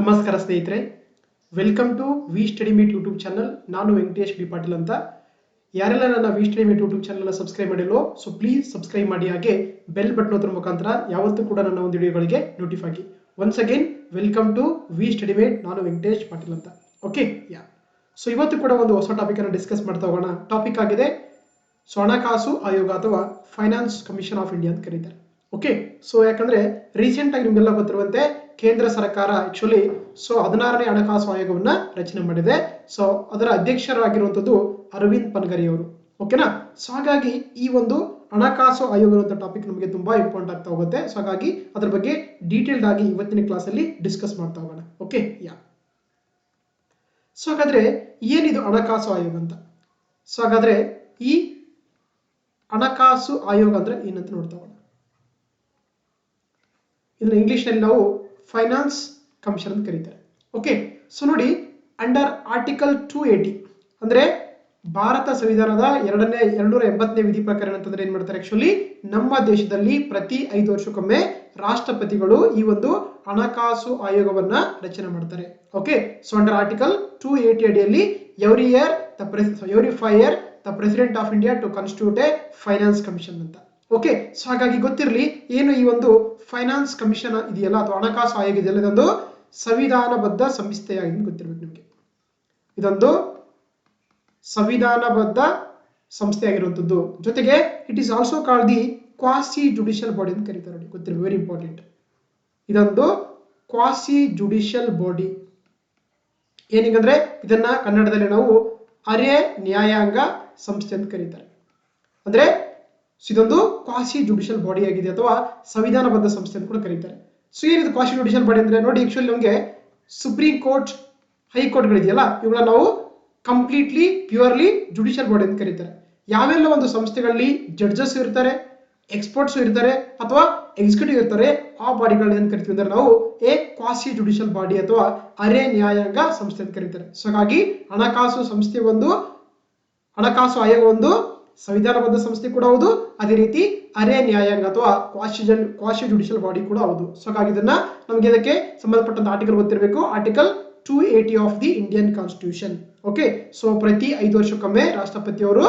ನಮಸ್ಕಾರ ಸ್ನೇಹಿತರೆ welcome to V study meet YouTube channel ನಾನು ವೆಂಕಟೇಶ್ ಬಿ ಪಾಟೀಲ್ ಅಂತ. ಯಾರೆಲ್ಲ ನನ್ನ ವಿ ಸ್ಟಡಿ ಮೀಟ್ ಯೂಟ್ಯೂಬ್ ಚಾನಲ್ನ ಸಬ್ಸ್ಕ್ರೈಬ್ ಮಾಡಿಲ್ಲೋ ಸೊ ಪ್ಲೀಸ್ ಸಬ್ಸ್ಕ್ರೈಬ್ ಮಾಡಿ, ಹಾಗೆ ಬೆಲ್ ಬಟನ್ ಒತ್ತರ ಮುಖಾಂತರ ಯಾವತ್ತೂ ಕೂಡ ನನ್ನ ಒಂದು ವಿಡಿಯೋಗಳಿಗೆ ನೋಟಿಫೈ ಆಗಿ. Once again welcome to V study mate ನಾನು ವೆಂಕಟೇಶ್ ಪಾಟೀಲ್ ಅಂತ. ಓಕೆ ಯಾ ಸೊ ಇವತ್ತು ಕೂಡ ಒಂದು ಹೊಸ ಟಾಪಿಕ್ ಅನ್ನು ಡಿಸ್ಕಸ್ ಮಾಡ್ತಾ ಹೋಗೋಣ. ಟಾಪಿಕ್ ಆಗಿದೆ ಸೊ ಹಣಕಾಸು ಆಯೋಗ ಅಥವಾ ಫೈನಾನ್ಸ್ ಕಮಿಷನ್ ಆಫ್ ಇಂಡಿಯಾ ಅಂತ ಕರೀತಾರೆ. ಓಕೆ ಸೊ ಯಾಕಂದ್ರೆ ರೀಸೆಂಟ್ ಆಗಿ ನಿಮ್ಗೆಲ್ಲ ಗೊತ್ತಿರುವಂತೆ ಕೇಂದ್ರ ಸರ್ಕಾರ ಆಕ್ಚುಲಿ ಸೊ ಹದಿನಾರನೇ ಹಣಕಾಸು ಆಯೋಗವನ್ನ ರಚನೆ ಮಾಡಿದೆ. ಸೊ ಅದರ ಅಧ್ಯಕ್ಷರಾಗಿರುವಂಥದ್ದು ಅರವಿಂದ್ ಪನ್ಗರಿ ಅವರು. ಓಕೆನಾ ಸೊ ಹಾಗಾಗಿ ಈ ಒಂದು ಹಣಕಾಸು ಆಯೋಗ ಟಾಪಿಕ್ ನಮಗೆ ತುಂಬಾ ಇಂಪಾರ್ಟೆಂಟ್ ಆಗ್ತಾ ಹೋಗುತ್ತೆ. ಸೊ ಹಾಗಾಗಿ ಅದ್ರ ಬಗ್ಗೆ ಡೀಟೇಲ್ಡ್ ಆಗಿ ಇವತ್ತಿನ ಕ್ಲಾಸಲ್ಲಿ ಡಿಸ್ಕಸ್ ಮಾಡ್ತಾ ಹೋಗೋಣ. ಓಕೆ ಯಾ ಸೊ ಹಾಗಾದ್ರೆ ಏನಿದು ಹಣಕಾಸು ಆಯೋಗ ಅಂತ? ಸೊ ಹಾಗಾದ್ರೆ ಈ ಹಣಕಾಸು ಆಯೋಗ ಅಂದ್ರೆ ಏನಂತ ನೋಡ್ತಾ ಹೋಗೋಣ. ಇದನ್ನ ಇಂಗ್ಲಿಷ್ನಲ್ಲಿ ನಾವು ಫೈನಾನ್ಸ್ ಕಮಿಷನ್ ಅಂತ ಕರೀತಾರೆ. ಓಕೆ ಸೊ ನೋಡಿ ಅಂಡರ್ ಆರ್ಟಿಕಲ್ ಟೂ ಏಟಿ ಅಂದ್ರೆ ಭಾರತ ಸಂವಿಧಾನದ ಎರಡನೇ, ಎರಡ್ನೂರ ಎಂಬತ್ತನೇ ವಿಧಿ ಪ್ರಕಾರ ಅಂತಂದ್ರೆ ಏನ್ ಮಾಡ್ತಾರೆ ಆಕ್ಚುಲಿ ನಮ್ಮ ದೇಶದಲ್ಲಿ ಪ್ರತಿ ಐದು ವರ್ಷಕ್ಕೊಮ್ಮೆ ರಾಷ್ಟ್ರಪತಿಗಳು ಈ ಒಂದು ಹಣಕಾಸು ಆಯೋಗವನ್ನ ರಚನೆ ಮಾಡ್ತಾರೆ. Okay so under article two eighty ಅಡಿಯಲ್ಲಿ every year the every five year the president of India to constitute a finance commission ಅಂತ. ಓಕೆ ಸೊ ಹಾಗಾಗಿ ಗೊತ್ತಿರಲಿ, ಏನು ಈ ಒಂದು ಫೈನಾನ್ಸ್ ಕಮಿಷನ್ ಇದೆಯಲ್ಲ, ಅಥವಾ ಹಣಕಾಸು ಆಯೋಗ ಇದೆಯಲ್ಲ, ಇದೊಂದು ಸಂವಿಧಾನಬದ್ಧ ಸಂಸ್ಥೆಯಾಗಿ ಗೊತ್ತಿರಬೇಕು ನಿಮಗೆ. ಇದೊಂದು ಸಂವಿಧಾನಬದ್ಧ ಸಂಸ್ಥೆಯಾಗಿರುವಂಥದ್ದು. ಜೊತೆಗೆ it is also call the quasi judicial body ಅಂತ ಕರೀತಾರೆ ನೋಡಿ, ಗೊತ್ತಿರಬೇಕು ವೆರಿ ಇಂಪಾರ್ಟೆಂಟ್ ಇದೊಂದು ಕ್ವಾಸಿ ಜುಡಿಷಿಯಲ್ ಬಾಡಿ ಏನೀಗಂದ್ರೆ, ಇದನ್ನ ಕನ್ನಡದಲ್ಲಿ ನಾವು ಅರೆ ನ್ಯಾಯಾಂಗ ಸಂಸ್ಥೆ ಅಂತ ಕರೀತಾರೆ. ಅಂದ್ರೆ ಸೊ ಇದೊಂದು ಕ್ವಾಸಿ ಜುಡಿಷಿಯಲ್ ಬಾಡಿ ಆಗಿದೆ ಅಥವಾ ಸಂವಿಧಾನಬದ್ಧ ಸಂಸ್ಥೆ ಅಂತ ಕೂಡ ಕರೀತಾರೆ. ಸೊ ಏನಿದು ಕ್ವಾಸಿ ಜುಡಿಷಿಯಲ್ ಬಾಡಿ ಅಂದ್ರೆ ನೋಡಿ ಆಕ್ಚುಲಿ ನಮಗೆ ಸುಪ್ರೀಂ ಕೋರ್ಟ್ ಹೈಕೋರ್ಟ್ಗಳಿದೆಯಲ್ಲ ಇವುಗಳ ನಾವು ಕಂಪ್ಲೀಟ್ಲಿ ಪ್ಯೂರ್ಲಿ ಜುಡಿಷಿಯಲ್ ಬಾಡಿ ಅಂತ ಕರೀತಾರೆ. ಯಾವೆಲ್ಲ ಒಂದು ಸಂಸ್ಥೆಗಳಲ್ಲಿ ಜಡ್ಜಸ್ ಇರ್ತಾರೆ ಎಕ್ಸ್ಪರ್ಟ್ಸ್ ಇರ್ತಾರೆ ಅಥವಾ ಎಕ್ಸಿಕ್ಯೂಟಿವ್ ಇರ್ತಾರೆ, ಆ ಬಾಡಿಗಳನ್ನ ಏನ್ ಕರಿತೀವಿ ಅಂದ್ರೆ ನಾವು ಎ ಕ್ವಾಸಿ ಜುಡಿಷಿಯಲ್ ಬಾಡಿ ಅಥವಾ ಅರೆ ನ್ಯಾಯಾಂಗ ಸಂಸ್ಥೆ ಅಂತ ಕರೀತಾರೆ. ಸೊ ಹಾಗಾಗಿ ಹಣಕಾಸು ಸಂಸ್ಥೆ ಒಂದು, ಹಣಕಾಸು ಆಯೋಗ ಒಂದು ಸಂವಿಧಾನಬದ್ಧ ಸಂಸ್ಥೆ ಕೂಡ ಹೌದು, ಅದೇ ರೀತಿ ಅರೆ ನ್ಯಾಯಾಂಗ ಅಥವಾ ಕ್ವಾಶಿ ಜನ್ ಕ್ವಾಶಿ ಜುಡಿಷಿಯಲ್ ಬಾಡಿ ಕೂಡ ಹೌದು. ಸೊ ಹಾಗಾಗಿ ಇದನ್ನ ನಮಗೆ ಇದಕ್ಕೆ ಸಂಬಂಧಪಟ್ಟಂತ ಆರ್ಟಿಕಲ್ ಗೊತ್ತಿರಬೇಕು. Article two eighty of the Indian constitution okay so ಪ್ರತಿ ಐದು ವರ್ಷಕ್ಕೊಮ್ಮೆ ರಾಷ್ಟ್ರಪತಿಯವರು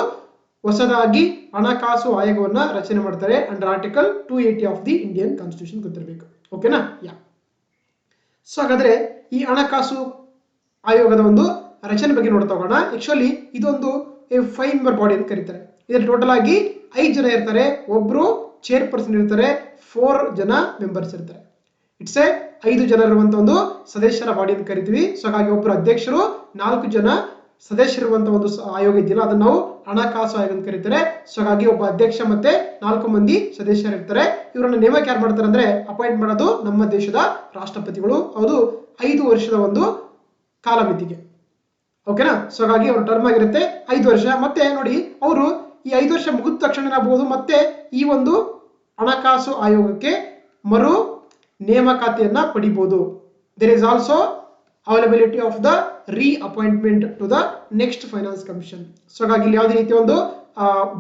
ಹೊಸದಾಗಿ ಹಣಕಾಸು ಆಯೋಗವನ್ನ ರಚನೆ ಮಾಡ್ತಾರೆ under article two eighty of the Indian constitution ಗೊತ್ತಿರಬೇಕು. ಓಕೆನಾ ಯಾ ಸೊ ಹಾಗಾದ್ರೆ ಈ ಹಣಕಾಸು ಆಯೋಗದ ಒಂದು ರಚನೆ ಬಗ್ಗೆ ನೋಡ್ತಾ ಹೋಗೋಣ. ಆಕ್ಚುಲಿ ಇದೊಂದು ಫೈವ್ ಮೆಂಬರ್ ಬಾಡಿ ಅಂತ ಕರೀತಾರೆ. ಇದರಲ್ಲಿ ಟೋಟಲ್ ಆಗಿ ಐದು ಜನ ಇರ್ತಾರೆ. ಒಬ್ರು ಚೇರ್ಪರ್ಸನ್ ಇರ್ತಾರೆ. ಫೋರ್ ಜನ ಮೆಂಬರ್ಸ್ ಇರ್ತಾರೆ. ಇಟ್ಸ್ ಎ ಐದು ಜನ ಇರುವಂತ ಒಂದು ಸದಸ್ಯರ ಬಾಡಿ ಅಂತ ಕರಿತೀವಿ. ಸೊ ಹಾಗಾಗಿ ಒಬ್ಬರು ಅಧ್ಯಕ್ಷರು, ನಾಲ್ಕು ಜನ ಸದಸ್ಯರಿರುವಂತ ಒಂದು ಆಯೋಗ ಇದೆಯಲ್ಲ, ಅದನ್ನ ನಾವು ಹಣಕಾಸು ಆಯೋಗ ಅಂತ ಕರೀತಾರೆ. ಸೊ ಹಾಗಾಗಿ ಒಬ್ಬ ಅಧ್ಯಕ್ಷ ಮತ್ತೆ ನಾಲ್ಕು ಮಂದಿ ಸದಸ್ಯರು ಇರ್ತಾರೆ. ಇವರನ್ನ ನೇಮಕ ಯಾರು ಮಾಡ್ತಾರೆ ಅಂದ್ರೆ ಅಪಾಯಿಂಟ್ ಮಾಡೋದು ನಮ್ಮ ದೇಶದ ರಾಷ್ಟ್ರಪತಿಗಳು. ಹೌದು, ಐದು ವರ್ಷದ ಒಂದು ಕಾಲಮಿತಿಗೆ. ಓಕೆನಾ ಸೊ ಹಾಗಾಗಿ ಅವ್ರ ಟರ್ಮ್ ಆಗಿರುತ್ತೆ ಐದು ವರ್ಷ. ಮತ್ತೆ ನೋಡಿ, ಅವರು ಈ ಐದು ವರ್ಷ ಮುಗಿದ ತಕ್ಷಣ ಏನಾಗಬಹುದು ಮತ್ತೆ ಈ ಒಂದು ಹಣಕಾಸು ಆಯೋಗಕ್ಕೆ ಮರು ನೇಮಕಾತಿಯನ್ನ ಪಡಿಬಹುದು there is also availability of the reappointment to the next finance commission so ಹಾಗಾಗಿ ಇಲ್ಲಿ ಯಾವುದೇ ರೀತಿಯ ಒಂದು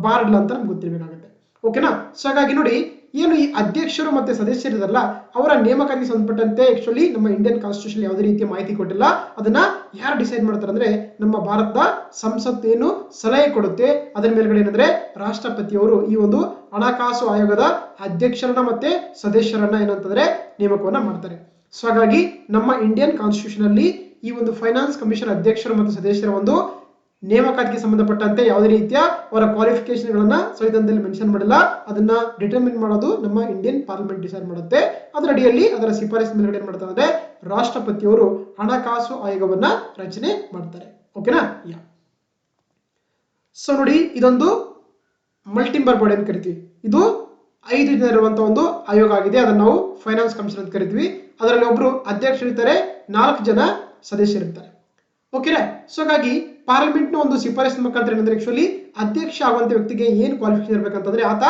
ಬಾರ್ ಇಲ್ಲ ಅಂತ ನಮ್ಗೆ ಗೊತ್ತಿರಬೇಕಾಗುತ್ತೆ. ಓಕೆನಾ ಸೊ ಹಾಗಾಗಿ ನೋಡಿ ಏನು ಈ ಅಧ್ಯಕ್ಷರು ಮತ್ತೆ ಸದಸ್ಯರಿರಲ್ಲ ಅವರ ನೇಮಕಾತಿಗೆ ಸಂಬಂಧಪಟ್ಟಂತೆ ಆಕ್ಚುಲಿ ನಮ್ಮ ಇಂಡಿಯನ್ ಕಾನ್ಸ್ಟಿಟ್ಯೂಷನ್ ಯಾವುದೇ ರೀತಿಯ ಮಾಹಿತಿ ಕೊಟ್ಟಿಲ್ಲ. ಅದನ್ನ ಯಾರು ಡಿಸೈಡ್ ಮಾಡ್ತಾರೆ ಅಂದ್ರೆ ನಮ್ಮ ಭಾರತದ ಸಂಸತ್ ಏನು ಸಲಹೆ ಕೊಡುತ್ತೆ, ಅದರ ಮೇಲ್ಗಡೆ ಏನಂದ್ರೆ ರಾಷ್ಟ್ರಪತಿಯವರು ಈ ಒಂದು ಹಣಕಾಸು ಆಯೋಗದ ಅಧ್ಯಕ್ಷರನ್ನ ಮತ್ತೆ ಸದಸ್ಯರನ್ನ ಏನಂತಂದ್ರೆ ನೇಮಕವನ್ನ ಮಾಡ್ತಾರೆ. ಸೊ ಹಾಗಾಗಿ ನಮ್ಮ ಇಂಡಿಯನ್ ಕಾನ್ಸ್ಟಿಟ್ಯೂಷನ್ ಅಲ್ಲಿ ಈ ಒಂದು ಫೈನಾನ್ಸ್ ಕಮಿಷನ್ ಅಧ್ಯಕ್ಷರು ಮತ್ತು ಸದಸ್ಯರ ಒಂದು ನೇಮಕಾತಿಗೆ ಸಂಬಂಧಪಟ್ಟಂತೆ ಯಾವುದೇ ರೀತಿಯ ಅವರ ಕ್ವಾಲಿಫಿಕೇಶನ್ ಗಳನ್ನ ಸಂವಿಧಾನದಲ್ಲಿ ಮೆನ್ಷನ್ ಮಾಡಿಲ್ಲ. ಅದನ್ನ ಡಿಟರ್ಮಿನ್ ಮಾಡೋದು ನಮ್ಮ ಇಂಡಿಯನ್ ಪಾರ್ಲಿಮೆಂಟ್ ಡಿಸೈಡ್ ಮಾಡುತ್ತೆ. ಅದರ ಅಡಿಯಲ್ಲಿ ಅದರ ಶಿಫಾರಸು ಮೇಲೆ ಏನ್ ಮಾಡ್ತಾರೆ ಅಂದ್ರೆ ರಾಷ್ಟ್ರಪತಿಯವರು ಹಣಕಾಸು ಆಯೋಗವನ್ನ ರಚನೆ ಮಾಡ್ತಾರೆ. ಓಕೆನಾ? ಯಾ. ಸೊ ನೋಡಿ ಇದೊಂದು ಮಲ್ಟಿಂಬರ್ ಬಾಡಿ ಅಂತ ಕರಿತೀವಿ. ಇದು ಐದು ಜನ ಇರುವಂತಹ ಒಂದು ಆಯೋಗ ಆಗಿದೆ. ಅದನ್ನು ನಾವು ಫೈನಾನ್ಸ್ ಕಮಿಷನ್ ಅಂತ ಕರಿತೀವಿ. ಅದರಲ್ಲಿ ಒಬ್ರು ಅಧ್ಯಕ್ಷರಿರ್ತಾರೆ, ನಾಲ್ಕು ಜನ ಸದಸ್ಯರಿರ್ತಾರೆ. ಓಕೆನಾ? ಸೊ ಹಾಗಾಗಿ ಪಾರ್ಲಿಮೆಂಟ್ನ ಒಂದು ಶಿಫಾರಸಿನ ಮುಖಾಂತರ ಏನಂದ್ರೆ ಆಕ್ಚುಲಿ ಅಧ್ಯಕ್ಷ ಆಗುವಂತ ವ್ಯಕ್ತಿಗೆ ಏನು ಕ್ವಾಲಿಫಿಕೇಶನ್ ಇರಬೇಕಂತಂದ್ರೆ ಆತ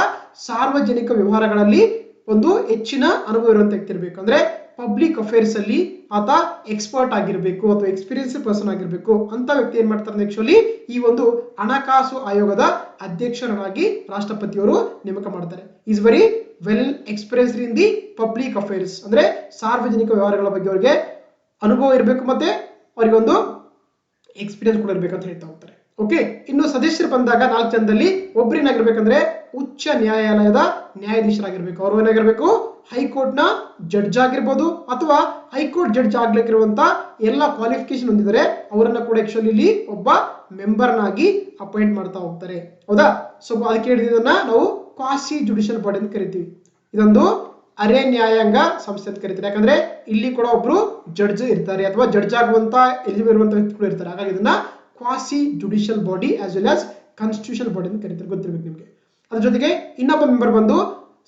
ಸಾರ್ವಜನಿಕ ವ್ಯವಹಾರಗಳಲ್ಲಿ ಒಂದು ಹೆಚ್ಚಿನ ಅನುಭವ ಇರುವಂತ ವ್ಯಕ್ತಿ ಇರಬೇಕು. ಅಂದ್ರೆ ಪಬ್ಲಿಕ್ ಅಫೇರ್ಸ್ ಅಲ್ಲಿ ಆತ ಎಕ್ಸ್ಪರ್ಟ್ ಆಗಿರಬೇಕು ಅಥವಾ ಎಕ್ಸ್ಪೀರಿಯನ್ಸ್ ಪರ್ಸನ್ ಆಗಿರಬೇಕು ಅಂತ ವ್ಯಕ್ತಿ ಏನ್ ಮಾಡ್ತಾರೆ ಆಕ್ಚುಲಿ ಈ ಒಂದು ಹಣಕಾಸು ಆಯೋಗದ ಅಧ್ಯಕ್ಷರಾಗಿ ರಾಷ್ಟ್ರಪತಿಯವರು ನೇಮಕ ಮಾಡ್ತಾರೆ. Is very well experience in the public affairs ಅಂದ್ರೆ ಸಾರ್ವಜನಿಕ ವ್ಯವಹಾರಗಳ ಬಗ್ಗೆ ಅವರಿಗೆ ಅನುಭವ ಇರಬೇಕು ಮತ್ತೆ ಅವರಿಗೊಂದು ಎಕ್ಸ್ಪೀರಿಯನ್ಸ್ ಕೂಡ ಇರಬೇಕಂತ ಹೇಳ್ತಾ ಹೋಗ್ತಾರೆ. ಓಕೆ ಇನ್ನು ಸದಸ್ಯರು ಬಂದಾಗ ನಾಲ್ಕು ಜನದಲ್ಲಿ ಒಬ್ಬರೇನಾಗಿರ್ಬೇಕಂದ್ರೆ ಉಚ್ಚ ನ್ಯಾಯಾಲಯದ ನ್ಯಾಯಾಧೀಶರಾಗಿರ್ಬೇಕು. ಅವರು ಏನಾಗಿರ್ಬೇಕು? ಹೈಕೋರ್ಟ್ನ ಜಡ್ಜ್ ಆಗಿರ್ಬೋದು ಅಥವಾ ಹೈಕೋರ್ಟ್ ಜಡ್ಜ್ ಆಗ್ಲಿಕ್ಕಿರುವಂತ ಎಲ್ಲ ಕ್ವಾಲಿಫಿಕೇಶನ್ ಹೊಂದಿದರೆ ಅವರನ್ನ ಕೂಡ ಆಕ್ಚುಲಿ ಇಲ್ಲಿ ಒಬ್ಬ ಮೆಂಬರ್ನಾಗಿ ಅಪಾಯಿಂಟ್ ಮಾಡ್ತಾ ಹೋಗ್ತಾರೆ. ಹೌದಾ? ಸೊ ಅದಕ್ಕೆ ಹೇಳಿದ ನಾವು ಕಾಸಿ ಜುಡಿಷಿಯಲ್ ಬಾಡಿ ಅಂತ ಕರಿತೀವಿ. ಇದೊಂದು ಅರೆ ನ್ಯಾಯಾಂಗ ಸಂಸ್ಥೆ ಅಂತ ಕರಿತಾರೆ ಯಾಕಂದ್ರೆ ಇಲ್ಲಿ ಕೂಡ ಒಬ್ರು ಜಡ್ಜ್ ಇರ್ತಾರೆ ಅಥವಾ ಜಡ್ಜ್ ಆಗುವಂತ ಎಲಿಜಿಬಲ್ ಇರುವಂತ ವ್ಯಕ್ತಿಗಳು ಇರ್ತಾರೆ. ಹಾಗಾಗಿ ಇದನ್ನ quasi judicial body as well as constitution body ಅಂತ ಕರೀತಾರೆ. ಗೊತ್ತಿರ್ಬೇಕು ನಿಮಗೆ. ಅದ್ರ ಜೊತೆಗೆ ಇನ್ನೊಬ್ಬ ಮೆಂಬರ್ ಬಂದು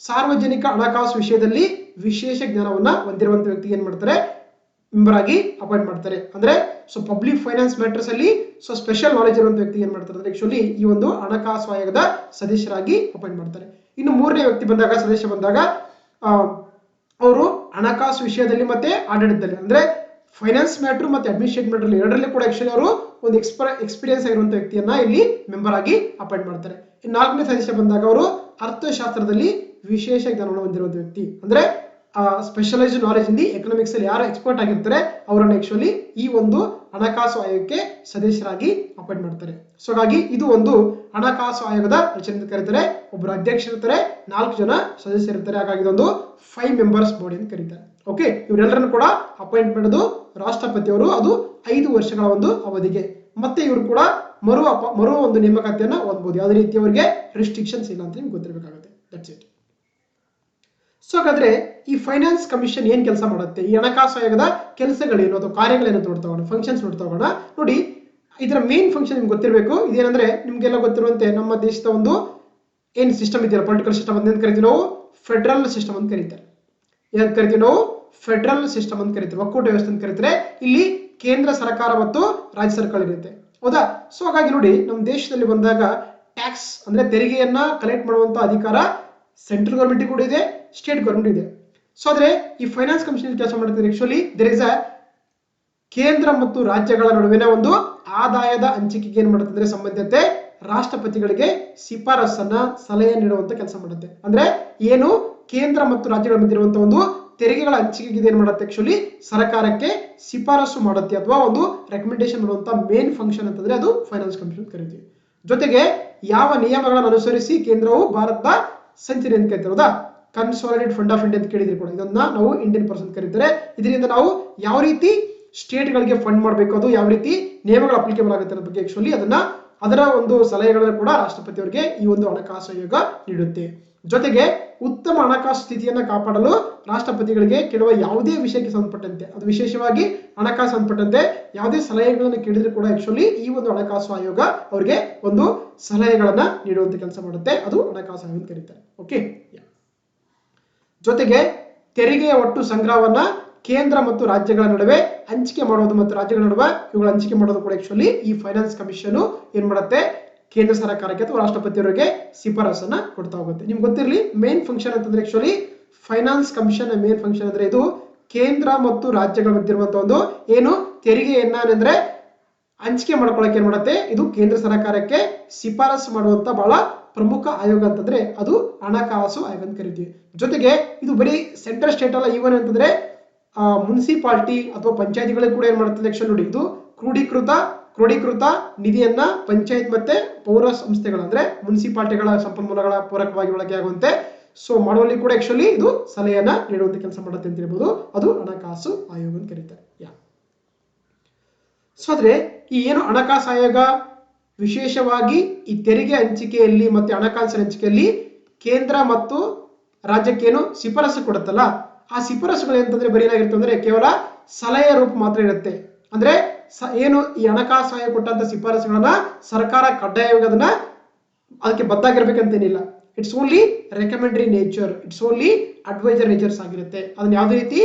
ಸಾರ್ವಜನಿಕ ಹಣಕಾಸು ವಿಷಯದಲ್ಲಿ ವಿಶೇಷ ಜ್ಞಾನವನ್ನ ಹೊಂದಿರುವಂತ ವ್ಯಕ್ತಿ ಏನ್ ಮಾಡ್ತಾರೆ? ಮೆಂಬರ್ ಆಗಿ ಅಪಾಯಿಂಟ್ ಮಾಡ್ತಾರೆ. ಅಂದ್ರೆ ಸೊ ಪಬ್ಲಿಕ್ ಫೈನಾನ್ಸ್ ಮ್ಯಾಟರ್ಸ್ ಅಲ್ಲಿ ಸೊ ಸ್ಪೆಷಲ್ ನಾಲೆಜ್ ಇರುವಂತ ವ್ಯಕ್ತಿ ಏನ್ ಮಾಡ್ತಾರೆ? ಅಂದ್ರೆ ಆಕ್ಚುಲಿ ಈ ಒಂದು ಹಣಕಾಸು ಆಯೋಗದ ಸದಸ್ಯರಾಗಿ ಅಪಾಯಿಂಟ್ ಮಾಡ್ತಾರೆ. ಇನ್ನು ಮೂರನೇ ವ್ಯಕ್ತಿ ಬಂದಾಗ, ಸದಸ್ಯ ಬಂದಾಗ ಅವರು ಹಣಕಾಸು ವಿಷಯದಲ್ಲಿ ಮತ್ತೆ ಆಡಳಿತದಲ್ಲಿ, ಅಂದ್ರೆ ಫೈನಾನ್ಸ್ ಮ್ಯಾಟ್ರ್ ಮತ್ತೆ ಅಡ್ಮಿನಿಸ್ಟ್ರೇಟ್ ಮ್ಯಾಟ್ರ್ ಎರಡರಲ್ಲಿ ಕೂಡ ಆಕ್ಚುಲಿ ಅವರು ಒಂದು ಎಕ್ಸ್ಪರ್ ಎಕ್ಸ್ಪೀರಿಯನ್ಸ್ ಆಗಿರುವಂತ ವ್ಯಕ್ತಿಯನ್ನ ಇಲ್ಲಿ ಮೆಂಬರ್ ಆಗಿ ಅಪಾಯಿಂಟ್ ಮಾಡ್ತಾರೆ. ಇನ್ನು ನಾಲ್ಕನೇ ಸದಸ್ಯ ಬಂದಾಗ ಅವರು ಅರ್ಥಶಾಸ್ತ್ರದಲ್ಲಿ ವಿಶೇಷ ಜ್ಞಾನವನ್ನು ಹೊಂದಿರುವಂತ ವ್ಯಕ್ತಿ. ಅಂದ್ರೆ specialized knowledge in the economics ಅಲ್ಲಿ ಯಾರು ಎಕ್ಸ್ಪರ್ಟ್ ಆಗಿರ್ತಾರೆ, ಅವರನ್ನು ಆಕ್ಚುಲಿ ಈ ಒಂದು ಹಣಕಾಸು ಆಯೋಗಕ್ಕೆ ಸದಸ್ಯರಾಗಿ ಅಪಾಯಿಂಟ್ ಮಾಡ್ತಾರೆ. ಸೊ ಹಾಗಾಗಿ ಇದು ಒಂದು ಹಣಕಾಸು ಆಯೋಗದ ರಚನೆ ಅಂತ ಕರೀತಾರೆ ಒಬ್ಬರು ಅಧ್ಯಕ್ಷರಿರ್ತಾರೆ ನಾಲ್ಕು ಜನ ಸದಸ್ಯರಿರ್ತಾರೆ ಹಾಗಾಗಿ ಇದೊಂದು ಫೈವ್ ಮೆಂಬರ್ಸ್ ಬಾಡಿ ಅಂತ ಕರೀತಾರೆ. ಓಕೆ ಇವರೆಲ್ಲರನ್ನು ಕೂಡ ಅಪಾಯಿಂಟ್ ಮಾಡೋದು ರಾಷ್ಟ್ರಪತಿಯವರು. ಅದು ಐದು ವರ್ಷಗಳ ಒಂದು ಅವಧಿಗೆ. ಮತ್ತೆ ಇವರು ಕೂಡ ಮರು ಅಪ, ಮರು ಒಂದು ನೇಮಕಾತಿಯನ್ನು ಹೊಂದಬಹುದು ಯಾವುದೇ ರೀತಿ ಅವರಿಗೆ ರಿಸ್ಟ್ರಿಕ್ಷನ್ಸ್ ಇಲ್ಲ ಅಂತ ನಿಮ್ಗೆ ಗೊತ್ತಿರಬೇಕಾಗುತ್ತೆ. ದಟ್ಸ್ ಇಟ್ ಸೊ ಹಾಗಾದ್ರೆ ಈ ಫೈನಾನ್ಸ್ ಕಮಿಷನ್ ಏನ್ ಕೆಲಸ ಮಾಡುತ್ತೆ? ಈ ಹಣಕಾಸು ಆಯೋಗದ ಕೆಲಸಗಳೇನು? ಅಥವಾ ಕಾರ್ಯಗಳೇನು ನೋಡ್ತಾ ಹೋಗೋಣ ಫಂಕ್ಷನ್ಸ್ ನೋಡ್ತಾ ಹೋಗೋಣ. ನೋಡಿ, ಇದರ ಮೇನ್ ಫಂಕ್ಷನ್ ನಿಮ್ಗೆ ಗೊತ್ತಿರಬೇಕು. ಇದೇನಂದ್ರೆ, ನಿಮ್ಗೆಲ್ಲ ಗೊತ್ತಿರುವಂತೆ ನಮ್ಮ ದೇಶದ ಒಂದು ಏನ್ ಸಿಸ್ಟಮ್ ಇದೆಯಲ್ಲ? ಪೊಲಿಟಿಕಲ್ ಸಿಸ್ಟಮ್ ಅಂತ ಕರಿತೀವಿ ನಾವು? ಫೆಡರಲ್ ಸಿಸ್ಟಮ್ ಅಂತ ಕರೀತಾರೆ. ಏನಂತ ಕರಿತೀವಿ ನಾವು? ಫೆಡರಲ್ ಸಿಸ್ಟಮ್ ಅಂತ ಕರಿತೀವಿ. ಒಕ್ಕೂಟ ವ್ಯವಸ್ಥೆ ಅಂತ ಕರಿತಾರೆ. ಇಲ್ಲಿ ಕೇಂದ್ರ ಸರ್ಕಾರ ಮತ್ತು ರಾಜ್ಯ ಸರ್ಕಾರ ಇರುತ್ತೆ ಹೌದಾ? ಸೊ ಹಾಗಾಗಿ ನೋಡಿ, ನಮ್ಮ ದೇಶದಲ್ಲಿ ಬಂದಾಗ ಟ್ಯಾಕ್ಸ್ ಅಂದ್ರೆ ತೆರಿಗೆಯನ್ನ ಕಲೆಕ್ಟ್ ಮಾಡುವಂತ ಅಧಿಕಾರ ಸೆಂಟ್ರಲ್ ಗೌರ್ಮೆಂಟ್ ಕೂಡ ಇದೆ. ಸ್ಟೇಟ್ ಗೌರ್ಮೆಂಟ್ ಇದೆ. ಸೊ ಆದರೆ ಈ ಫೈನಾನ್ಸ್ ಕಮಿಷನ್ ಕೆಲಸ ಮಾಡ್ತಿದ್ರೆ ಆಕ್ಚುಲಿ ದೇರ್ ಇಸ್ ಅ ಕೇಂದ್ರ ಮತ್ತು ರಾಜ್ಯಗಳ ನಡುವಿನ ಒಂದು ಆದಾಯದ ಹಂಚಿಕೆಗೆ ಏನ್ ಮಾಡುತ್ತೆ ಸಂಬಂಧತೆ ರಾಷ್ಟ್ರಪತಿಗಳಿಗೆ ಶಿಫಾರಸನ್ನ ಸಲಹೆ ನೀಡುವಂತ ಕೆಲಸ ಮಾಡುತ್ತೆ. ಅಂದ್ರೆ ಏನು ಕೇಂದ್ರ ಮತ್ತು ರಾಜ್ಯಗಳ ಮಧ್ಯೆ ಇರುವಂತಹ ಒಂದು ತೆರಿಗೆಗಳ ಹಂಚಿಕೆಗೆ ಏನ್ ಮಾಡುತ್ತೆ ಆಕ್ಚುಲಿ ಸರ್ಕಾರಕ್ಕೆ ಶಿಫಾರಸು ಮಾಡುತ್ತೆ ಅಥವಾ ಒಂದು ರೆಕಮೆಂಡೇಶನ್ ಮಾಡುವಂತ ಮೇನ್ ಫಂಕ್ಷನ್ ಅಂತಂದ್ರೆ ಅದು ಫೈನಾನ್ಸ್ ಕಮಿಷನ್ ಕರಿತೀವಿ. ಜೊತೆಗೆ ಯಾವ ನಿಯಮಗಳನ್ನು ಅನುಸರಿಸಿ ಕೇಂದ್ರವು ಭಾರತದ ಸಂಚರಿ ಅಂತ ಕರಿತಾರೆ ಹೌದಾ? ಕನ್ಸಾಲಿಡೇಟ್ ಫಂಡ್ ಆಫ್ ಇಂಡಿಯಾ ಅಂತ ಕೇಳಿದ್ರಿ ಕೂಡ. ಇದನ್ನ ನಾವು ಇಂಡಿಯನ್ ಪರ್ಸನ್ ಕರೀತಾರೆ. ಇದರಿಂದ ನಾವು ಯಾವ ರೀತಿ ಸ್ಟೇಟ್ಗಳಿಗೆ ಫಂಡ್ ಮಾಡಬೇಕು, ಅದು ಯಾವ ರೀತಿ ನಿಯಮಗಳು ಅಪ್ಲಿಕೇಬಲ್ ಆಗುತ್ತೆ ಅನ್ನೋ ಬಗ್ಗೆ ಆಕ್ಚುಲಿ ಅದನ್ನ ಅದರ ಒಂದು ಸಲಹೆಗಳನ್ನು ಕೂಡ ರಾಷ್ಟ್ರಪತಿ ಅವರಿಗೆ ಈ ಒಂದು ಹಣಕಾಸು ಆಯೋಗ ನೀಡುತ್ತೆ. ಜೊತೆಗೆ ಉತ್ತಮ ಹಣಕಾಸು ಸ್ಥಿತಿಯನ್ನ ಕಾಪಾಡಲು ರಾಷ್ಟ್ರಪತಿಗಳಿಗೆ ಕೇಳುವ ಯಾವುದೇ ವಿಷಯಕ್ಕೆ ಸಂಬಂಧಪಟ್ಟಂತೆ, ಅದು ವಿಶೇಷವಾಗಿ ಹಣಕಾಸು ಸಂಬಂಧಪಟ್ಟಂತೆ ಯಾವುದೇ ಸಲಹೆಗಳನ್ನು ಕೇಳಿದ್ರು ಕೂಡ ಆಕ್ಚುಲಿ ಈ ಒಂದು ಹಣಕಾಸು ಆಯೋಗ ಅವರಿಗೆ ಒಂದು ಸಲಹೆಗಳನ್ನ ನೀಡುವಂತ ಕೆಲಸ ಮಾಡುತ್ತೆ. ಅದು ಹಣಕಾಸು ಆಯೋಗ ಕರೀತಾರೆ. ಓಕೆ ಜೊತೆಗೆ ತೆರಿಗೆಯ ಒಟ್ಟು ಸಂಗ್ರಹವನ್ನ ಕೇಂದ್ರ ಮತ್ತು ರಾಜ್ಯಗಳ ನಡುವೆ ಹಂಚಿಕೆ ಮಾಡೋದು ಮತ್ತು ರಾಜ್ಯಗಳ ನಡುವೆ ಇವುಗಳ ಹಂಚಿಕೆ ಮಾಡೋದು ಕೂಡ ಆಕ್ಚುಲಿ ಈ ಫೈನಾನ್ಸ್ ಕಮಿಷನ್ ಏನ್ ಮಾಡುತ್ತೆ? ಕೇಂದ್ರ ಸರ್ಕಾರಕ್ಕೆ ಅಥವಾ ರಾಷ್ಟ್ರಪತಿಯವರಿಗೆ ಶಿಫಾರಸನ್ನ ಕೊಡ್ತಾ ಹೋಗುತ್ತೆ. ನಿಮ್ಗೆ ಗೊತ್ತಿರಲಿ ಮೇನ್ ಫಂಕ್ಷನ್ ಅಂತಂದ್ರೆ actually finance commission main function ಅಂದ್ರೆ ಇದು ಕೇಂದ್ರ ಮತ್ತು ರಾಜ್ಯಗಳ ಮಧ್ಯೆ ಒಂದು ಏನು? ತೆರಿಗೆಯನ್ನ ಅಂದ್ರೆ ಹಂಚಿಕೆ ಮಾಡ್ಕೊಳ್ಳೋಕೆ ಏನ್ ಮಾಡುತ್ತೆ? ಇದು ಕೇಂದ್ರ ಸರ್ಕಾರಕ್ಕೆ ಶಿಫಾರಸು ಮಾಡುವಂತ ಬಹಳ ಪ್ರಮುಖ ಆಯೋಗ ಅಂತಂದ್ರೆ ಅದು ಹಣಕಾಸು ಆಯೋಗ ಅಂತ ಕರಿತೀವಿ. ಜೊತೆಗೆ ಇದು ಬರೀ ಸೆಂಟ್ರಲ್ ಸ್ಟೇಟ್ ಅಲ್ಲ ಈವನ್ ಅಂತಂದ್ರೆ ಮುನ್ಸಿಪಾಲ್ಟಿ ಅಥವಾ ಪಂಚಾಯತಿಗಳಿಗೆ ಕೂಡ ಏನ್ ಮಾಡುತ್ತೆ ಎಲೆಕ್ಷನ್ ನೋಡಿ, ಇದು ಕ್ರೋಢೀಕೃತ ಕ್ರೋಢೀಕೃತ ನಿಧಿಯನ್ನ ಪಂಚಾಯತ್ ಮತ್ತೆ ಪೌರ ಸಂಸ್ಥೆಗಳ ಅಂದ್ರೆ ಮುನ್ಸಿಪಾಲ್ಟಿಗಳ ಸಂಪನ್ಮೂಲಗಳ ಪೂರಕವಾಗಿ ಬಳಕೆ ಆಗುವಂತೆ. ಸೊ ಮಾಡುವಲ್ಲಿ ಕೂಡ ಆಕ್ಚುಲಿ ಇದು ಸಲಹೆಯನ್ನ ನೀಡುವಂತ ಕೆಲಸ ಮಾಡುತ್ತೆ ಅಂತ ಹೇಳ್ಬೋದು. ಅದು ಹಣಕಾಸು ಆಯೋಗ ಅಂತ ಕರೀತಾರೆ. ಯಾ ಸೊ ಆದ್ರೆ ಈ ಏನು ಹಣಕಾಸು ಆಯೋಗ ವಿಶೇಷವಾಗಿ ಈ ತೆರಿಗೆ ಹಂಚಿಕೆಯಲ್ಲಿ ಮತ್ತೆ ಹಣಕಾಸಿನ ಹಂಚಿಕೆಯಲ್ಲಿ ಕೇಂದ್ರ ಮತ್ತು ರಾಜ್ಯಕ್ಕೇನು ಶಿಫಾರಸು ಕೊಡುತ್ತಲ್ಲ, ಆ ಶಿಫಾರಸುಗಳು ಏನಂತಂದ್ರೆ ಬರೀ ಏನಾಗಿರುತ್ತೆ ಅಂದ್ರೆ ಕೇವಲ ಸಲಹೆ ರೂಪ ಮಾತ್ರ ಇರುತ್ತೆ. ಅಂದ್ರೆ ಏನು ಈ ಹಣಕಾಸು ಆಯೋಗ ಕೊಟ್ಟಂತ ಶಿಫಾರಸುಗಳನ್ನ ಸರ್ಕಾರ ಕಡ್ಡಾಯವಾಗಿ ಅದನ್ನ ಅದಕ್ಕೆ ಬದ್ದಾಗಿರ್ಬೇಕಂತೇನಿಲ್ಲ it's only recommendary nature it's only advisor natures ಆಗಿರುತ್ತೆ. ಅದನ್ನ ಯಾವುದೇ ರೀತಿ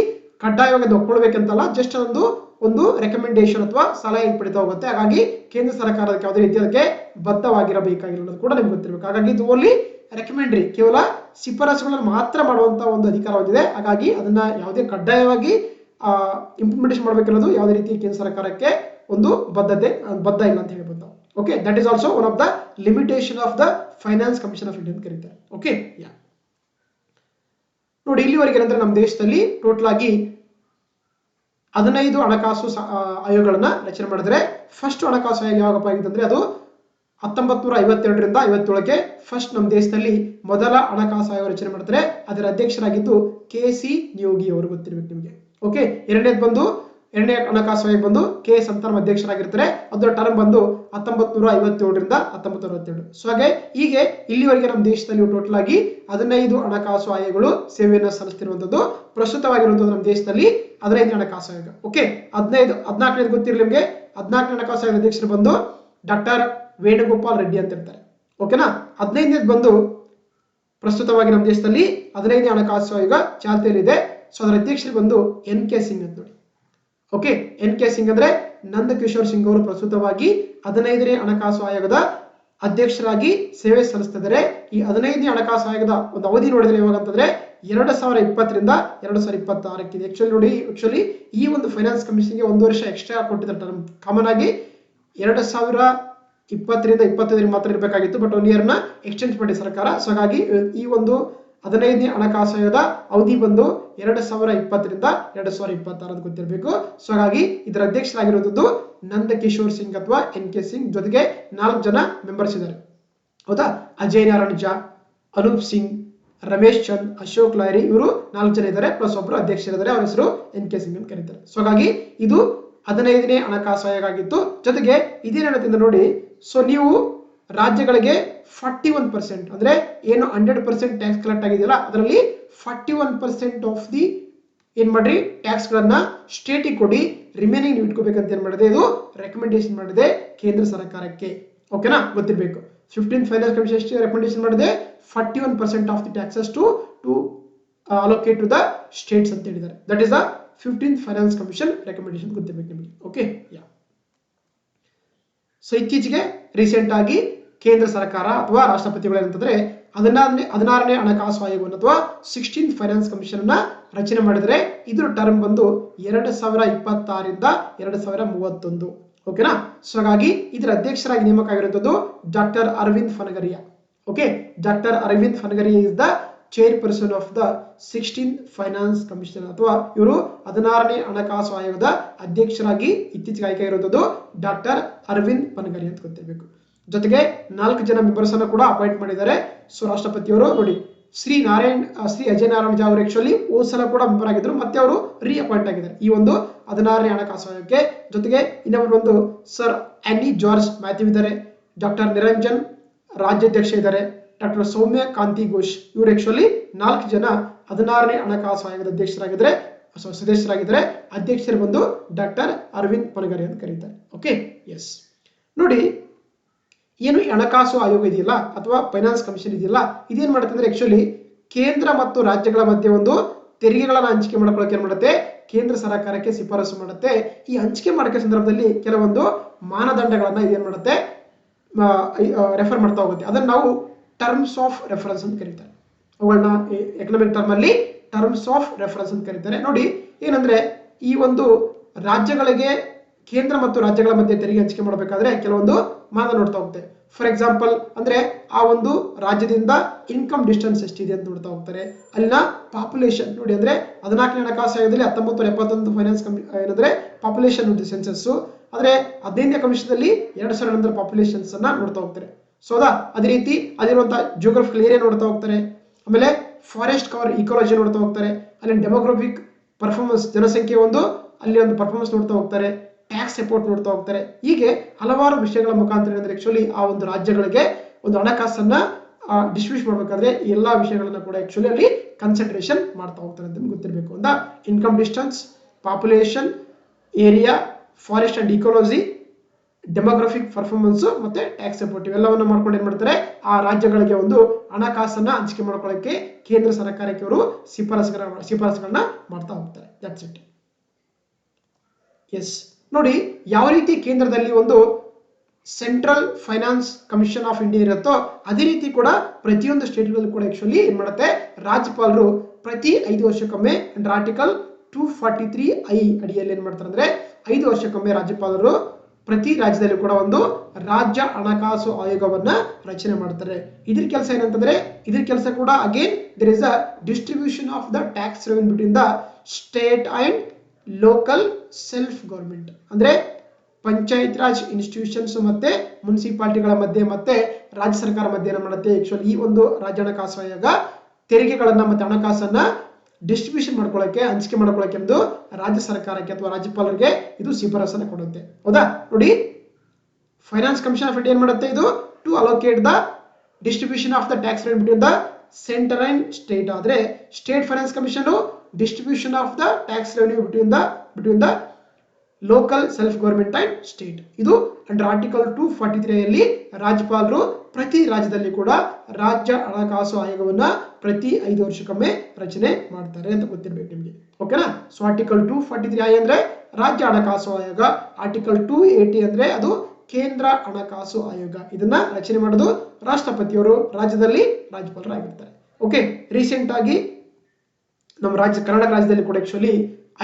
ಕಡ್ಡಾಯವಾಗಿ ಒಪ್ಕೊಳ್ಬೇಕಂತಲ್ಲ ಜಸ್ಟ್ ಅದೊಂದು ಒಂದು ರೆಕಮೆಂಡೇಶನ್ ಅಥವಾ ಸಲಹೆ ಪಡಿತಾ ಹೋಗುತ್ತೆ. ಹಾಗಾಗಿ ಕೇಂದ್ರ ಸರ್ಕಾರ ಯಾವುದೇ ರೀತಿ ಅದಕ್ಕೆ ಬದ್ಧವಾಗಿರಬೇಕಾಗಿರೋದು ಕೂಡ ನಿಮ್ಗೆ ಗೊತ್ತಿರಬೇಕು. ಹಾಗಾಗಿ ಇದು ಓನ್ಲಿ ರೆಕಮೆಂಡ್ರಿ ಕೇವಲ ಶಿಫಾರಸುಗಳನ್ನು ಮಾತ್ರ ಮಾಡುವಂತ ಒಂದು ಅಧಿಕಾರ ಹಾಗಾಗಿ ಅದನ್ನ ಯಾವುದೇ ಕಡ್ಡಾಯವಾಗಿ ಇಂಪ್ಲಿಮೆಂಟೇಷನ್ ಮಾಡಬೇಕನ್ನೋದು ಯಾವುದೇ ರೀತಿ ಕೇಂದ್ರ ಸರ್ಕಾರಕ್ಕೆ ಒಂದು ಬದ್ಧತೆ, ಬದ್ಧ ಇಲ್ಲ ಅಂತ ಹೇಳ್ಬೋದು ನಾವು. Okay that is also one of the limitation of the finance commission of India ಅಂತ ಕರೀತಾರೆ. ಓಕೆ ಯಾ ನೋಡಿ, ಇಲ್ಲಿವರೆಗೆ ಏನಂದ್ರೆ ನಮ್ಮ ದೇಶದಲ್ಲಿ ಟೋಟಲ್ ಆಗಿ ಹದಿನೈದು ಹಣಕಾಸು ಆಯೋಗಗಳನ್ನ ರಚನೆ ಮಾಡಿದ್ರೆ ಫಸ್ಟ್ ಹಣಕಾಸು ಆಯೋಗ ಯಾವಾಗಪ್ಪ ಆಗಿತ್ತಂದ್ರೆ ಅದು ಹತ್ತೊಂಬತ್ ನೂರ ಐವತ್ತೆರಡರಿಂದ ಐವತ್ತೇಳಕ್ಕೆ ಫಸ್ಟ್ ನಮ್ಮ ದೇಶದಲ್ಲಿ ಮೊದಲ ಹಣಕಾಸು ಆಯೋಗ ರಚನೆ ಮಾಡಿದ್ರೆ ಅದರ ಅಧ್ಯಕ್ಷರಾಗಿದ್ದು ಕೆ ಸಿ ನಿಯೋಗಿ ಅವರು ಗೊತ್ತಿರಬೇಕು ನಿಮಗೆ. ಓಕೆ ಎರಡನೇದು ಬಂದು ಎರಡನೇ ಹಣಕಾಸು ಆಯೋಗ ಬಂದು ಕೆ ಎಸ್ ಅಧ್ಯಕ್ಷರಾಗಿರ್ತಾರೆ. ಅದರ ಟರ್ಮ್ ಬಂದು ಹತ್ತೊಂಬತ್ ನೂರ ಐವತ್ತೇಳರಿಂದ ಹತ್ತೊಂಬತ್ತು ಐವತ್ತೇಳು ಸೊ ಹಾಗೆ ಹೀಗೆ ಇಲ್ಲಿವರೆಗೆ ನಮ್ಮ ದೇಶದಲ್ಲಿ ಟೋಟಲ್ ಆಗಿ ಹದಿನೈದು ಹಣಕಾಸು ಆಯೋಗಗಳು ಸೇವೆಯನ್ನು ಸಲ್ಲಿಸ್ತಿರುವಂಥದ್ದು ಪ್ರಸ್ತುತವಾಗಿರುವಂತದ್ದು ನಮ್ಮ ದೇಶದಲ್ಲಿ ಹದಿನೈದು ಹಣಕಾಸು ಆಯೋಗ. ಓಕೆ ಹದಿನೈದು, ಹದಿನಾಲ್ಕನೇದು ಗೊತ್ತಿರಲಿ ನಿಮಗೆ? ಹದಿನಾಲ್ಕನೇ ಹಣಕಾಸು ಆಯೋಗ ಅಧ್ಯಕ್ಷರು ಬಂದು ಡಾಕ್ಟರ್ ವೇಣುಗೋಪಾಲ್ ರೆಡ್ಡಿ ಅಂತ ಇರ್ತಾರೆ. ಓಕೆನಾ ಹದಿನೈದನೇದು ಬಂದು ಪ್ರಸ್ತುತವಾಗಿ ನಮ್ಮ ದೇಶದಲ್ಲಿ ಹದಿನೈದನೇ ಹಣಕಾಸು ಆಯೋಗ ಚಾಲ್ತಿಯಲ್ಲಿದೆ. ಸೊ ಅದರ ಅಧ್ಯಕ್ಷರು ಬಂದು ಎನ್ ಕೆ ಸಿಂಗ್ ಅಂತ ನೋಡಿ. ಓಕೆ ಎನ್ ಕೆ ಸಿಂಗ್ ಅಂದ್ರೆ ನಂದ ಕಿಶೋರ್ ಸಿಂಗ್ ಅವರು ಪ್ರಸ್ತುತವಾಗಿ ಹದಿನೈದನೇ ಹಣಕಾಸು ಆಯೋಗದ ಅಧ್ಯಕ್ಷರಾಗಿ ಸೇವೆ ಸಲ್ಲಿಸ್ತಿದ್ದಾರೆ. ಈ ಹದಿನೈದನೇ ಹಣಕಾಸು ಆಯೋಗದ ಒಂದು ಅವಧಿ ನೋಡಿದ್ರೆ ಇವಾಗ ಅಂತಂದ್ರೆ ಎರಡು ಸಾವಿರ ಇಪ್ಪತ್ತರಿಂದ ಎರಡು ಸಾವಿರ ಇಪ್ಪತ್ತಾರಕ್ಕಿದೆ. ಆಕ್ಚುಲಿ ನೋಡಿ ಆಕ್ಚುಲಿ ಈ ಒಂದು ಫೈನಾನ್ಸ್ ಕಮಿಷನ್ಗೆ ಒಂದು ವರ್ಷ ಎಕ್ಸ್ಟ್ರಾ ಕೊಟ್ಟಿದ್ದಾರೆ. ಟರ್ಮ್ ಕಾಮನ್ ಆಗಿ ಎರಡು ಸಾವಿರ ಇಪ್ಪತ್ತರಿಂದ ಇಪ್ಪತ್ತೈದರಿಂದ ಮಾತ್ರ ಇರಬೇಕಾಗಿತ್ತು. ಬಟ್ ಒನ್ ಇಯರ್ನ ಎಕ್ಸ್ಚೇಂಜ್ ಮಾಡಿ ಸರ್ಕಾರ. ಸೊ ಹಾಗಾಗಿ ಈ ಒಂದು ಹದಿನೈದನೇ ಹಣಕಾಸು ಅವಧಿ ಬಂದು ಎರಡು ಸಾವಿರ ಇಪ್ಪತ್ತರಿಂದ ಎರಡು ಸಾವಿರ ಇಪ್ಪತ್ತಾರು ಅಂತ ಗೊತ್ತಿರಬೇಕು. ಸೊ ಹಾಗಾಗಿ ಇದರ ಅಧ್ಯಕ್ಷರಾಗಿರುವಂಥದ್ದು ನಂದ ಕಿಶೋರ್ ಸಿಂಗ್ ಅಥವಾ ಎನ್ ಕೆ ಸಿಂಗ್ ಜೊತೆಗೆ ನಾಲ್ಕು ಜನ ಮೆಂಬರ್ಸ್ ಇದ್ದಾರೆ. ಹೌದಾ? ಅಜಯ್ ನಾರಾಯಣ್ ಜಾ, ಅನೂಪ್ ಸಿಂಗ್, ರಮೇಶ್ ಚಂದ್, ಅಶೋಕ್ ಲಾರಿ ಇವರು ನಾಲ್ಕು ಜನ ಇದ್ದಾರೆ. ಪ್ಲಸ್ ಒಬ್ಬರು ಅಧ್ಯಕ್ಷರಿದ್ದಾರೆ. ಅವರ ಹೆಸರು ಎನ್ ಕೆ ಸಿಂಗ್ ಅಂತ ಕರೀತಾರೆ. ಸೊ ಹಾಗಾಗಿ ಇದು ಹದಿನೈದನೇ ಹಣಕಾಸು ಆಯೋಗ ಆಗಿತ್ತು. ಜೊತೆಗೆ ಇದೇನೇನಂತ ನೋಡಿ ಸೊ ನೀವು ರಾಜ್ಯಗಳಿಗೆ ಫಾರ್ಟಿ ಒನ್ ಪರ್ಸೆಂಟ್ ಅಂದ್ರೆ ಏನು ಹಂಡ್ರೆಡ್ ಪರ್ಸೆಂಟ್ ಟ್ಯಾಕ್ಸ್ ಕಲೆಕ್ಟ್ ಆಗಿದೆಯಲ್ಲ, ಅದರಲ್ಲಿ forty one percent of the ಏನ್ ಮಾಡ್ರಿ? ಟ್ಯಾಕ್ಸ್ ಗಳನ್ನ ಸ್ಟೇಟಿಗೆ ಕೊಡಿ ರಿಮೈನಿಂಗ್ ನೀವು ಇಟ್ಕೋಬೇಕಂತ ಏನ್ ಮಾಡಿದೆ? ಇದು ರೆಕಮೆಂಡೇಶನ್ ಮಾಡಿದೆ ಕೇಂದ್ರ ಸರ್ಕಾರಕ್ಕೆ. ಓಕೆನಾ ಗೊತ್ತಿರಬೇಕು. ಫಿಫ್ಟೀನ್ ಫೈನಾನ್ಸ್ ಕಮಿಷನ್ ಎಷ್ಟು ರೆಕಮೆಂಡೇಶನ್ ಮಾಡಿದೆ? Forty one percent of the taxes to to allocate to the states ಅಂತ ಹೇಳಿದ್ದಾರೆ. That is the fifteen finance commission recommendation ಗೊತ್ತಿರಬೇಕು ನಿಮಗೆ. ಓಕೆ ಯಾ ಸೊ ಇತ್ತೀಚೆಗೆ ರೀಸೆಂಟ್ ಆಗಿ ಕೇಂದ್ರ ಸರ್ಕಾರ ಅಥವಾ ರಾಷ್ಟ್ರಪತಿಗಳು ಏನಂತಂದ್ರೆ ಹದಿನಾರನೇ ಹದಿನಾರನೇ ಹಣಕಾಸು ಆಯೋಗವನ್ನು ಅಥವಾ ಸಿಕ್ಸ್ಟೀನ್ ಫೈನಾನ್ಸ್ ಕಮಿಷನ್ ಅನ್ನ ರಚನೆ ಮಾಡಿದರೆ ಇದ್ರ ಟರ್ಮ್ ಬಂದು ಎರಡು ಸಾವಿರ ಇಪ್ಪತ್ತಾರಿಂದ ಎರಡು ಸಾವಿರ ಮೂವತ್ತೊಂದು. ಓಕೆನಾ ಸೊ ಹಾಗಾಗಿ ಇದರ ಅಧ್ಯಕ್ಷರಾಗಿ ನೇಮಕ ಆಗಿರುವಂತದ್ದು doctor Arvind Panagariya okay doctor Arvind Panagariya is the chairperson of the sixteen finance commission ಅಥವಾ ಇವರು ಹದಿನಾರನೇ ಹಣಕಾಸು ಆಯೋಗದ ಅಧ್ಯಕ್ಷರಾಗಿ ಇತ್ತೀಚೆಗೆ ಆಯ್ಕೆ ಇರುವಂಥದ್ದು ಡಾಕ್ಟರ್ ಅರವಿಂದ್ ಪನಗರಿ ಅಂತ ಗೊತ್ತಿರಬೇಕು. ಜೊತೆಗೆ ನಾಲ್ಕು ಜನ ಮೆಂಬರ್ಸ್ ಅನ್ನು ಕೂಡ ಅಪಾಯಿಂಟ್ ಮಾಡಿದ್ದಾರೆ. ಸೊ ರಾಷ್ಟ್ರಪತಿಯವರು ನೋಡಿ, ಶ್ರೀ ನಾರಾಯಣ್ ಶ್ರೀ ಅಜಯ್ ನಾರಾಯಣ ಜಾ ಅವರು ಆಕ್ಚುಲಿ ಸಲ ಕೂಡ ಮೆಂಬರ್ ಆಗಿದ್ರು. ಮತ್ತೆ ಅವರು ರೀ ಅಪಾಯಿಂಟ್ ಆಗಿದ್ದಾರೆ. ಈ ಒಂದು ಹದಿನಾರನೇ ಹಣಕಾಸು ಆಯೋಗಕ್ಕೆ. ಜೊತೆಗೆ ಇನ್ನೊಬ್ಬರು ಒಂದು ಸರ್ ಆನಿ ಜಾರ್ಜ್ ಮ್ಯಾಥ್ಯೂ ಇದ್ದಾರೆ. ಡಾಕ್ಟರ್ ನಿರಂಜನ್ ರಾಜ್ಯಾಧ್ಯಕ್ಷ ಇದ್ದಾರೆ. ಡಾಕ್ಟರ್ ಸೌಮ್ಯ ಕಾಂತಿ ಘೋಷ್ ಇವರು ಆಕ್ಚುಲಿ ನಾಲ್ಕು ಜನ ಹದಿನಾರನೇ ಹಣಕಾಸು ಆಯೋಗದ ಅಧ್ಯಕ್ಷರಾಗಿದ್ದಾರೆ. ಸದಸ್ಯರಾಗಿದ್ದಾರೆ. ಅಧ್ಯಕ್ಷರು ಬಂದು ಡಾಕ್ಟರ್ ಅರವಿಂದ್ ಪನಗರಿ ಅಂತ ಕರೀತಾರೆ. ಓಕೆ ಎಸ್ ನೋಡಿ ಏನು ಹಣಕಾಸು ಆಯೋಗ ಇದೆಯಲ್ಲ ಅಥವಾ ಫೈನಾನ್ಸ್ ಕಮಿಷನ್ ಇದೆಯಲ್ಲ, ಇದೇನ್ ಮಾಡುತ್ತೆ ಅಂದ್ರೆ ಆಕ್ಚುಲಿ ಕೇಂದ್ರ ಮತ್ತು ರಾಜ್ಯಗಳ ಮಧ್ಯೆ ಒಂದು ತೆರಿಗೆಗಳನ್ನ ಹಂಚಿಕೆ ಮಾಡ್ಕೊಳ್ಳೋಕೆ ಏನ್ ಮಾಡುತ್ತೆ? ಕೇಂದ್ರ ಸರ್ಕಾರಕ್ಕೆ ಶಿಫಾರಸು ಮಾಡುತ್ತೆ. ಈ ಹಂಚಿಕೆ ಮಾಡಕ್ಕೆ ಸಂದರ್ಭದಲ್ಲಿ ಕೆಲವೊಂದು ಮಾನದಂಡಗಳನ್ನ ಇದೇನ್ ಮಾಡುತ್ತೆ? ರೆಫರ್ ಮಾಡ್ತಾ ಹೋಗುತ್ತೆ. ಅದನ್ನ ನಾವು ಟರ್ಮ್ಸ್ ಆಫ್ ರೆಫರೆನ್ಸ್ ಅಂತ ಕರೀತಾರೆ. ಅವುಗಳನ್ನ ಎಕನಾಮಿಕ್ ಟರ್ಮ್ ಅಲ್ಲಿ ಟರ್ಮ್ಸ್ ಆಫ್ ರೆಫರೆನ್ಸ್ ಅಂತ ಕರೀತಾರೆ. ನೋಡಿ, ಏನಂದ್ರೆ ಈ ಒಂದು ರಾಜ್ಯಗಳಿಗೆ ಕೇಂದ್ರ ಮತ್ತು ರಾಜ್ಯಗಳ ಮಧ್ಯೆ ತೆರಿಗೆ ಹಂಚಿಕೆ ಮಾಡಬೇಕಾದ್ರೆ ಕೆಲವೊಂದು ಮಾನ ನೋಡ್ತಾ ಹೋಗುತ್ತೆ. ಫಾರ್ ಎಕ್ಸಾಂಪಲ್ ಅಂದ್ರೆ ಆ ಒಂದು ರಾಜ್ಯದಿಂದ ಇನ್ಕಮ್ ಡಿಸ್ಟೆನ್ಸ್ ಎಷ್ಟಿದೆ ಅಂತ ನೋಡ್ತಾ ಹೋಗ್ತಾರೆ. ಅಲ್ಲಿನ ಪಾಪ್ಯುಲೇಷನ್ ನೋಡಿ ಅಂದ್ರೆ ಹದಿನಾಲ್ಕನೇ ಹಣಕಾಸು ಆಯೋಗದಲ್ಲಿ ಹತ್ತೊಂಬತ್ತು ಎಪ್ಪತ್ತೊಂದು ಫೈನಾನ್ಸ್ ಕಮಿ ಏನಂದ್ರೆ ಪಾಪ್ಯುಲೇಷನ್ ಸೆನ್ಸಸ್ ಆದ್ರೆ ಹದಿನೈದನೇ ಕಮಿಷನ್ದಲ್ಲಿ ಎರಡ್ ಸಾವಿರ ನಂತರ ಪಾಪ್ಯುಲೇಷನ್ಸ್ ಅನ್ನ ನೋಡ್ತಾ ಹೋಗ್ತಾರೆ. ಸೊ ಅದಾ? ಅದೇ ರೀತಿ ಅದಿರುವಂತಹ ಜಿಯೋಗ್ರಫಿಕಲ್ ಏರಿಯಾ ನೋಡ್ತಾ ಹೋಗ್ತಾರೆ. ಆಮೇಲೆ ಫಾರೆಸ್ಟ್ ಕವರ್ ಇಕಾಲಜಿ ನೋಡ್ತಾ ಹೋಗ್ತಾರೆ. ಅಲ್ಲಿ ಡೆಮೋಗ್ರಫಿಕ್ ಪರ್ಫಾರ್ಮೆನ್ಸ್ ಜನಸಂಖ್ಯೆ ಒಂದು, ಅಲ್ಲಿ ಒಂದು ಪರ್ಫಾರ್ಮೆನ್ಸ್ ನೋಡ್ತಾ ಹೋಗ್ತಾರೆ. ಟ್ಯಾಕ್ಸ್ ಸಪೋರ್ಟ್ ನೋಡ್ತಾ ಹೋಗ್ತಾರೆ. ಹೀಗೆ ಹಲವಾರು ವಿಷಯಗಳ ಮುಖಾಂತರ ಏನಂದ್ರೆ ಆಕ್ಚುಲಿ ಆ ಒಂದು ರಾಜ್ಯಗಳಿಗೆ ಒಂದು ಹಣಕಾಸನ್ನ ಡಿಸ್ಟ್ರಿಬ್ಯೂಟ್ ಮಾಡಬೇಕಾದ್ರೆ ಎಲ್ಲ ವಿಷಯಗಳನ್ನ ಕೂಡ ಆಕ್ಚುಲಿ ಅಲ್ಲಿ ಕನ್ಸಂಟ್ರೇಷನ್ ಮಾಡ್ತಾ ಹೋಗ್ತಾರೆ ಅಂತ ನಿಮ್ಗೆ ಗೊತ್ತಿರಬೇಕು. ಅಂತ income distance population area forest and ecology demographic performance ಮತ್ತೆ ಟ್ಯಾಕ್ಸ್ ಸಪೋರ್ಟ್ ಇವೆಲ್ಲವನ್ನ ಮಾಡ್ಕೊಂಡು ಏನ್ ಮಾಡ್ತಾರೆ? ಆ ರಾಜ್ಯಗಳಿಗೆ ಒಂದು ಹಣಕಾಸನ್ನ ಹಂಚಿಕೆ ಮಾಡ್ಕೊಳ್ಳೋಕೆ ಕೇಂದ್ರ ಸರ್ಕಾರಕ್ಕೆ ಅವರು ಶಿಫಾರಸುಗಳ ಶಿಫಾರಸುಗಳನ್ನ ಮಾಡ್ತಾ ಹೋಗ್ತಾರೆ. ದಟ್ಸ್ ಇಟ್ ಎಸ್ ನೋಡಿ, ಯಾವ ರೀತಿ ಕೇಂದ್ರದಲ್ಲಿ ಒಂದು central finance commission of India ಇರುತ್ತೋ, ಅದೇ ರೀತಿ ಕೂಡ ಪ್ರತಿಯೊಂದು ಸ್ಟೇಟ್ಗಳಲ್ಲೂ ಕೂಡ ಆಕ್ಚುಲಿ ಏನು ಮಾಡುತ್ತೆ, ರಾಜ್ಯಪಾಲರು ಪ್ರತಿ ಐದು ವರ್ಷಕ್ಕೊಮ್ಮೆ and article two forty three I ಅಡಿಯಲ್ಲಿ ಏನು ಮಾಡ್ತಾರೆ ಅಂದ್ರೆ, ಐದು ವರ್ಷಕ್ಕೊಮ್ಮೆ ರಾಜ್ಯಪಾಲರು ಪ್ರತಿ ರಾಜ್ಯದಲ್ಲಿ ಕೂಡ ಒಂದು ರಾಜ್ಯ ಹಣಕಾಸು ಆಯೋಗವನ್ನ ರಚನೆ ಮಾಡ್ತಾರೆ. ಇದ್ರ ಕೆಲಸ ಏನಂತಂದ್ರೆ, ಇದ್ರ ಕೆಲಸ ಕೂಡ again there is a distribution of the tax revenue between the state and local self government ಅಂದ್ರೆ ಪಂಚಾಯತ್ ರಾಜ್ ಇನ್ಸ್ಟಿಟ್ಯೂಷನ್ಸ್ ಮತ್ತೆ ಮುನ್ಸಿಪಾಲ್ಟಿಗಳ ಮಧ್ಯೆ ಮತ್ತೆ ರಾಜ್ಯ ಸರ್ಕಾರ ಮಧ್ಯೆ ಏನು ಮಾಡುತ್ತೆ. ಆಕ್ಚುಲಿ ಈ ಒಂದು ರಾಜ್ಯ ಹಣಕಾಸು ಆಯೋಗ ತೆರಿಗೆಗಳನ್ನ ಮತ್ತೆ ಹಣಕಾಸನ್ನ ಡಿಸ್ಟ್ರಿಬ್ಯೂಷನ್ ಮಾಡ್ಕೊಳಕ್ಕೆ, ಹಂಚಿಕೆ ಮಾಡ್ಕೊಳ್ಳೋಕೆ ಎಂದು ರಾಜ್ಯ ಸರ್ಕಾರಕ್ಕೆ ಅಥವಾ ರಾಜ್ಯಪಾಲರಿಗೆ ಇದು ಶಿಫಾರಸನ್ನ ಕೊಡುತ್ತೆ. ಹೌದಾ? ನೋಡಿ ಫೈನಾನ್ಸ್ ಕಮಿಷನ್ ಆಫ್ ಇಂಡಿಯಾ ಏನ್ ಮಾಡುತ್ತೆ ಇದು? To allocate the distribution of the tax rate between the center and state ಆದ್ರೆ state finance commission distribution of the tax revenue between the, between the local self government and state ಇದು under article two forty ತ್ರೀಯಲ್ಲಿ ರಾಜ್ಯಪಾಲರು ಪ್ರತಿ ರಾಜ್ಯದಲ್ಲಿ ಕೂಡ ರಾಜ್ಯ ಹಣಕಾಸು ಆಯೋಗವನ್ನ ಪ್ರತಿ ಐದು ವರ್ಷಕ್ಕೊಮ್ಮೆ ರಚನೆ ಮಾಡ್ತಾರೆ ಅಂತ ಗೊತ್ತಿರ್ಬೇಕು ನಿಮಗೆ. ಓಕೆನಾ so article two forty three I ಅಂದ್ರೆ ರಾಜ್ಯ ಹಣಕಾಸು ಆಯೋಗ. ಆರ್ಟಿಕಲ್ ಟು ಏಟಿ ಅಂದ್ರೆ ಅದು ಕೇಂದ್ರ ಹಣಕಾಸು ಆಯೋಗ. ಇದನ್ನ ರಚನೆ ಮಾಡೋದು ರಾಷ್ಟ್ರಪತಿಯವರು, ರಾಜ್ಯದಲ್ಲಿ ರಾಜ್ಯಪಾಲರಾಗಿರ್ತಾರೆ. ಓಕೆ ರೀಸೆಂಟ್ ಆಗಿ ನಮ್ಮ ರಾಜ್ಯ ಕರ್ನಾಟಕ ರಾಜ್ಯದಲ್ಲಿ ಕೂಡ ಆಕ್ಚುಲಿ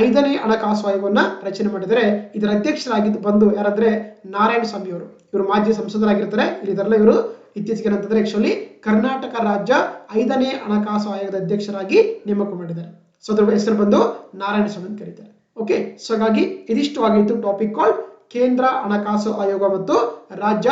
ಐದನೇ ಹಣಕಾಸು ಆಯೋಗವನ್ನ ರಚನೆ ಮಾಡಿದರೆ ಇದರ ಅಧ್ಯಕ್ಷರಾಗಿದ್ದು ಬಂದು ಯಾರಂದ್ರೆ ನಾರಾಯಣ ಸ್ವಾಮಿ ಅವರು. ಇವರು ಮಾಜಿ ಸಂಸದರಾಗಿರ್ತಾರೆ. ಇದರಲ್ಲ ಇವರು ಇತ್ತೀಚೆಗೆ ಏನಂತಂದ್ರೆ ಆಕ್ಚುಲಿ ಕರ್ನಾಟಕ ರಾಜ್ಯ ಐದನೇ ಹಣಕಾಸು ಆಯೋಗದ ಅಧ್ಯಕ್ಷರಾಗಿ ನೇಮಕ ಮಾಡಿದ್ದಾರೆ. ಸೊ ಅದರ ಹೆಸರು ಬಂದು ನಾರಾಯಣ ಸ್ವಾಮಿ ಅಂತ ಕರೀತಾರೆ. ಓಕೆ ಸೊ ಹಾಗಾಗಿ ಇದಿಷ್ಟು ಆಗಿತ್ತು ಟಾಪಿಕ್ ಕಾಲ್ ಕೇಂದ್ರ ಹಣಕಾಸು ಆಯೋಗ ಮತ್ತು ರಾಜ್ಯ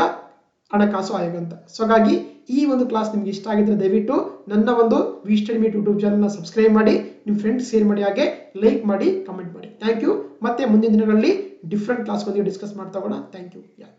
ಹಣಕಾಸು ಆಯೋಗ ಅಂತ. ಸೊ ಹಾಗಾಗಿ ಈ ಒಂದು ಕ್ಲಾಸ್ ನಿಮ್ಗೆ ಇಷ್ಟ ಆಗಿದ್ರೆ ದಯವಿಟ್ಟು ನನ್ನ ಒಂದು ವಿ ಸ್ಟಡಿ ಮೀಟ್ ಯೂಟ್ಯೂಬ್ ಚಾನಲ್ನ ಸಬ್ಸ್ಕ್ರೈಬ್ ಮಾಡಿ ನಿಮ್ಮ ಫ್ರೆಂಡ್ಸ್ ಶೇರ್ ಮಾಡಿ ಹಾಗೆ ಲೈಕ್ ಮಾಡಿ ಕಮೆಂಟ್ ಮಾಡಿ. ಥ್ಯಾಂಕ್ ಯು ಮತ್ತೆ ಮುಂದಿನ ದಿನಗಳಲ್ಲಿ ಡಿಫ್ರೆಂಟ್ ಕ್ಲಾಸ್ಗಳಿಗೆ ಡಿಸ್ಕಸ್ ಮಾಡ್ತಾ ಹೋಗೋಣ. Thank you yeah